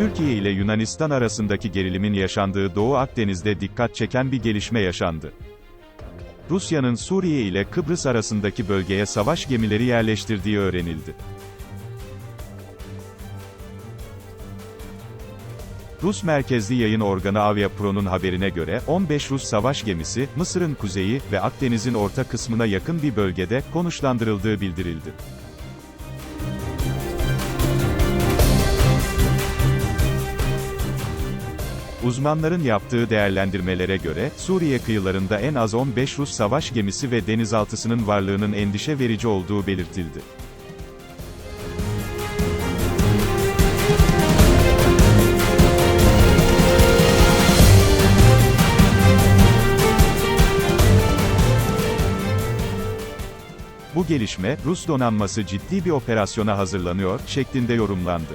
Türkiye ile Yunanistan arasındaki gerilimin yaşandığı Doğu Akdeniz'de dikkat çeken bir gelişme yaşandı. Rusya'nın Suriye ile Kıbrıs arasındaki bölgeye savaş gemileri yerleştirdiği öğrenildi. Rus merkezli yayın organı Aviapro'nun haberine göre, 15 Rus savaş gemisi, Mısır'ın kuzeyi ve Akdeniz'in orta kısmına yakın bir bölgede, konuşlandırıldığı bildirildi. Uzmanların yaptığı değerlendirmelere göre, Suriye kıyılarında en az 15 Rus savaş gemisi ve denizaltısının varlığının endişe verici olduğu belirtildi. Bu gelişme, Rus donanması ciddi bir operasyona hazırlanıyor, şeklinde yorumlandı.